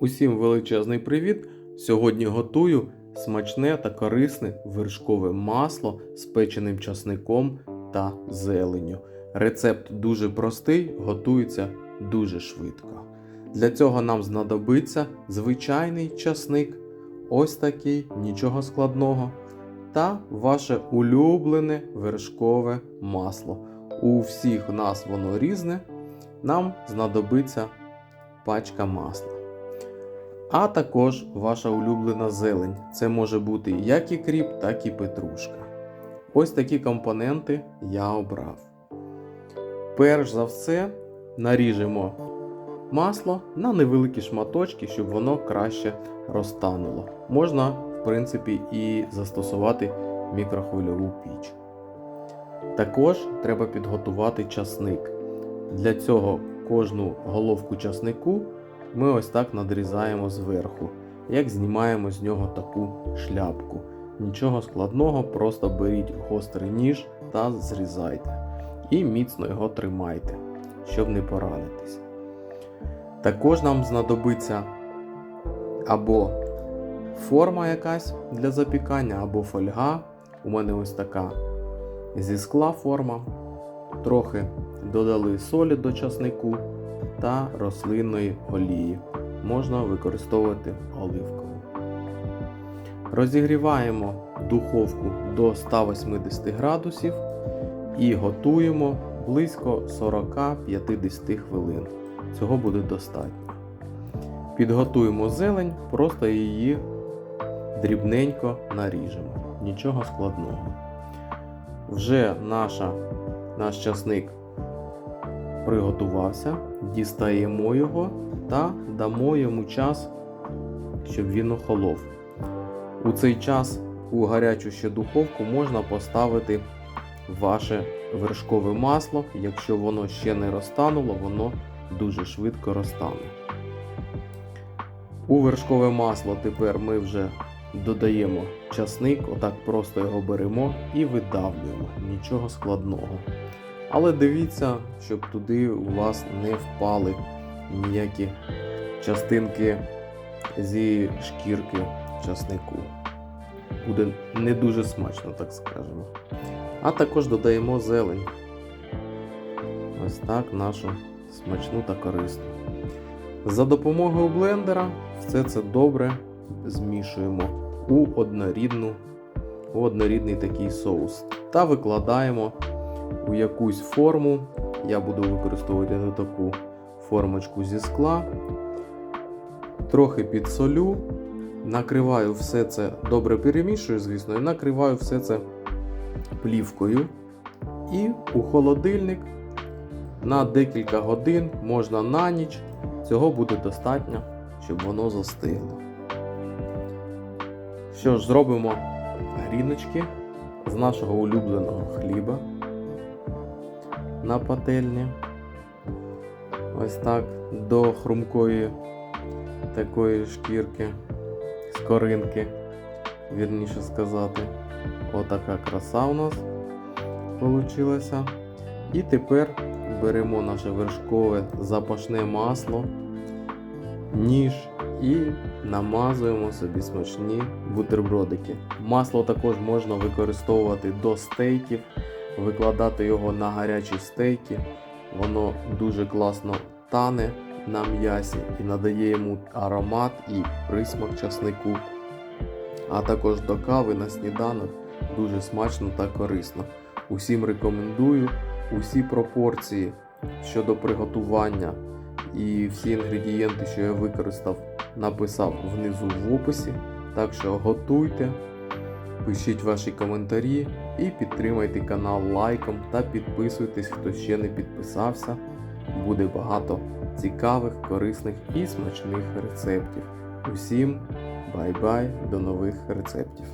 Усім величезний привіт! Сьогодні готую смачне та корисне вершкове масло з печеним часником та зеленню. Рецепт дуже простий, готується дуже швидко. Для цього нам знадобиться звичайний часник, ось такий, нічого складного, та ваше улюблене вершкове масло. У всіх нас воно різне. Нам знадобиться пачка масла. А також ваша улюблена зелень. Це може бути як і кріп, так і петрушка. Ось такі компоненти я обрав. Перш за все, наріжемо масло на невеликі шматочки, щоб воно краще розтануло. Можна, в принципі, і застосувати мікрохвильову піч. Також треба підготувати часник. Для цього кожну головку часнику ми ось так надрізаємо зверху, як знімаємо з нього таку шляпку. Нічого складного, просто беріть гострий ніж та зрізайте. І міцно його тримайте, щоб не поранитись. Також нам знадобиться або форма якась для запікання, або фольга. У мене ось така зі скла форма. Трохи додали солі до часнику та рослинної олії. Можна використовувати оливкову. Розігріваємо духовку до 180 градусів і готуємо близько 40-50 хвилин. Цього буде достатньо. Підготуємо зелень, просто її дрібненько наріжемо. Нічого складного. Вже наша, наш часник приготувався, дістаємо його та дамо йому час, щоб він охолов. У цей час у гарячу ще духовку можна поставити ваше вершкове масло. Якщо воно ще не розтануло, воно дуже швидко розтане. У вершкове масло тепер ми вже додаємо часник, отак просто його беремо і видавлюємо. Нічого складного. Але дивіться, щоб туди у вас не впали ніякі частинки зі шкірки часнику. Буде не дуже смачно, так скажемо. А також додаємо зелень. Ось так нашу смачну та корисну. За допомогою блендера все це добре змішуємо у однорідну, у однорідний такий соус. Та викладаємо у якусь форму. Я буду використовувати таку формочку зі скла. Трохи підсолю. Накриваю все це, добре перемішую, звісно, і накриваю все це плівкою. І у холодильник на декілька годин, можна на ніч. Цього буде достатньо, щоб воно застигло. Що ж, зробимо гріночки з нашого улюбленого хліба на пательні. Ось так до хрумкої такої шкірки, скоринки, вірніше сказати. Отака краса у нас вийшла. І тепер беремо наше вершкове запашне масло, ніж і намазуємо собі смачні бутербродики. Масло також можна використовувати до стейків, викладати його на гарячі стейки. Воно дуже класно тане на м'ясі і надає йому аромат і присмак часнику. А також до кави на сніданок дуже смачно та корисно. Усім рекомендую усі пропорції щодо приготування і всі інгредієнти, що я використав, написав внизу в описі. Так що готуйте, пишіть ваші коментарі і підтримайте канал лайком та підписуйтесь, хто ще не підписався. Буде багато цікавих, корисних і смачних рецептів. Усім бай-бай, до нових рецептів!